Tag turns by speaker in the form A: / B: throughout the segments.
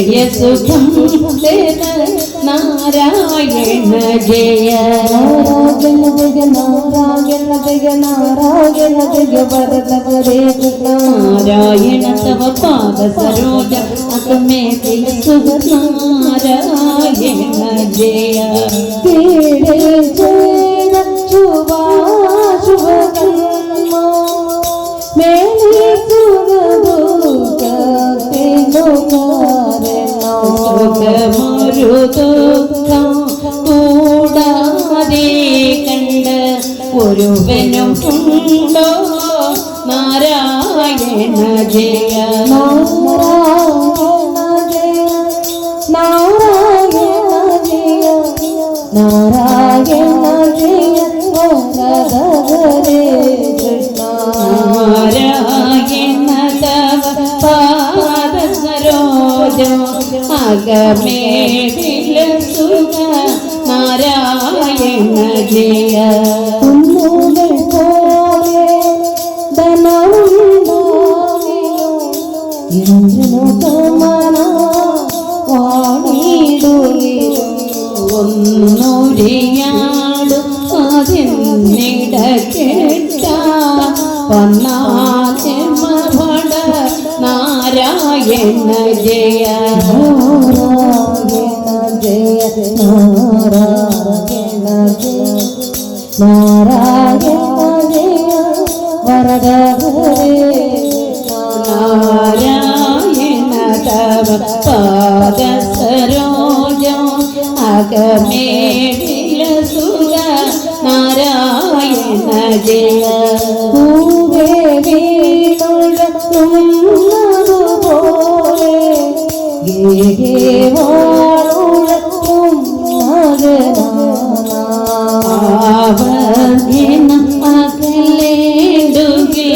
A: ജയ സുഖം നാരായണ ജയ.
B: നാരായണ ജയ നാരായണ ജയ നാരായണ ജയ കൃഷ്ണ
A: നാരായണ തവ പാദ സരോജ അകമേ ജയ സുഖ നാരായണ ജയ
B: കീഴേ ജയ ശുഭാശുഭകർമ്മ
A: ഉണ്ടോ നാരായണ ജയ
B: നാരായണ ജയ
A: നാരായണ സരോജോ അകമേ സുഖ നാരായണ ജയ അതിന്നിട കേട്ട വന്നാമഭട നാരായണ ജയ.
B: ജയ നാരായണ ജയ നാരായണ ജയ വരദ
A: നാരായണ തവ പാദ സരോജം അകമേ നാരായണ ജയ
B: പൂവേ വീണുഴക്കുന്നതുപോലെ ഗേഹേ വാഴുഴക്കും മകനാനാ
A: ആവതിന അകലേണ്ടുകിൽ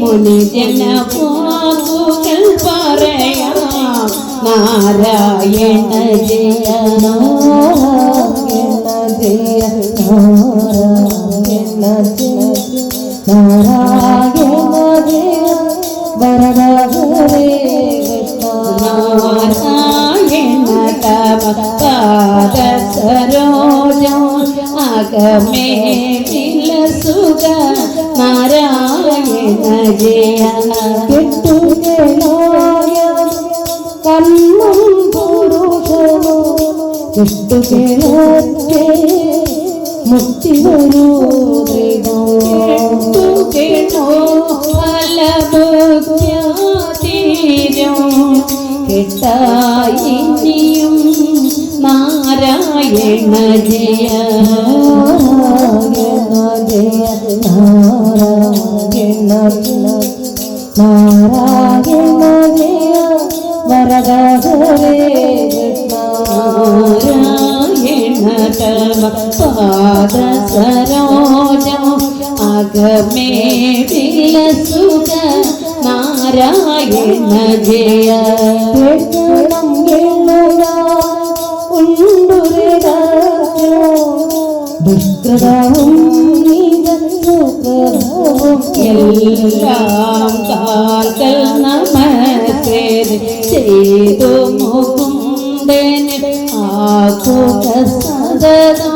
A: മുനിജന വാക്കുകൾ പറയാം. നാരായണ ജയ സരോജം അകമേ സുഖ നാരായണ ജയ
B: കെട്ടുകേളായ കണ്ണും പുരുഷനോ കെട്ടുകേളത്തെ മുക്തി വരൂ
A: കേട്ടോ ഫലഭക്യാതീരം കിട്ടായിനിയും നാരായണ ജയ
B: നാരായണ നാരായണ ജയ നാരായണ ജയ വരദ ഹരേ കൃഷ്ണ
A: നാരായണ പാദ സരോജം അകമേ സുഖ നാരായണ ജയ.
B: ദുഷ്കൃതവും സുഖവും
A: എല്ലാം കാൽക്കൽ നമസ്തേ ചെയ്തു മുകുന്ദന് ആകുക സദനോ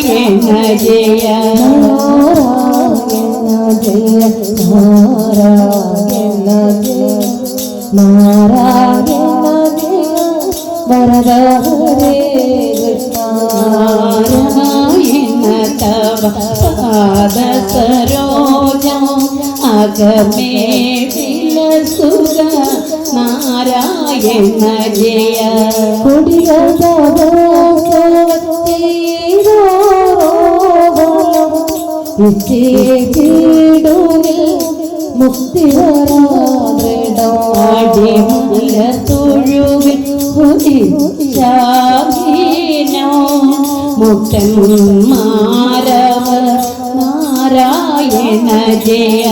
A: നാരായണ ജയ.
B: നാരായണ ജയ നാരായണ ജയ വരദ ഹരേ കൃഷ്ണ
A: നാരായണ തവ പാദ സരോജം അകമേ വിലസുക നാരായണ ജയ
B: കൊടിയ ഇഷ്ടേടുവിൽ മുക്തി വരാതൃടോ
A: അടിമുല തൊഴുവിൽ കുതിച്ചാകിനോ മുക്തൻ മാരവ നാരായണ ജയ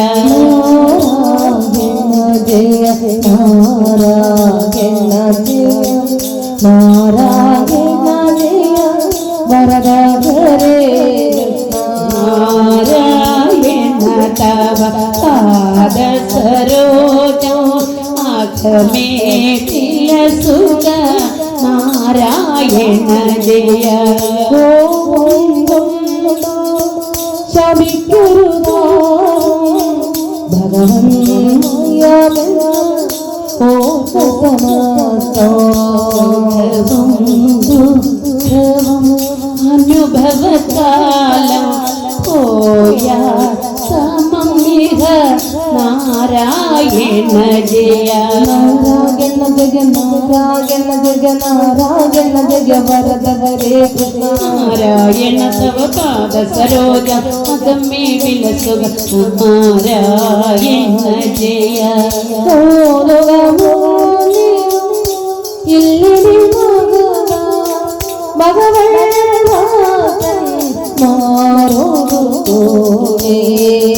B: ജയ നാരായണ ജയ നാരായണ
A: പ്രിയ സുഖ നാരായണ ജയ
B: ശമിക്കരുതോ ഓ സമസ്തോ
A: നാരായണ
B: ജഗനാരായണ ജഗ വരദവരേ നാരായണ
A: തവ പാദ സരോജ അതമ്മേ വിലസുക നാരായണ ജയ.
B: ഇല്ലിനി ഭഗവൻ മാറോടേ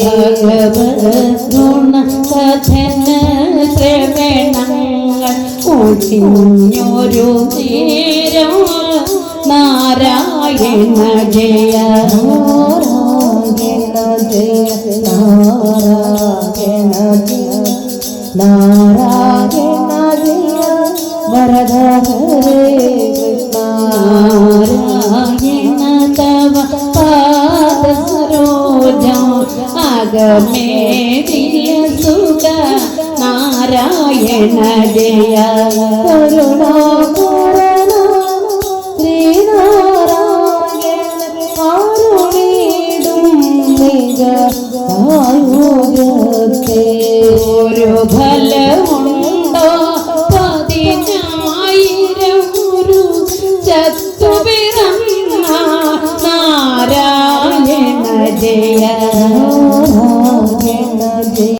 A: ഭഗവദ്ഗുണ കഥന ശ്രവണങ്ങൾ ഒഴിഞ്ഞൊരു നേരം നാരായണ ജയ
B: നാരായണ ജയ നാരായണ ജയ നാരായണ ജയ വരദ ഹരേ കൃഷ്ണ.
A: നാരായണ തവ പാദ സരോജ ദിയ സുഖ നാരായണ ജയ
B: കരുണാപൂരണ ശ്രീനാരായണ കാരുണീടും നിജ
A: ഒരു ഫലമുണ്ടോ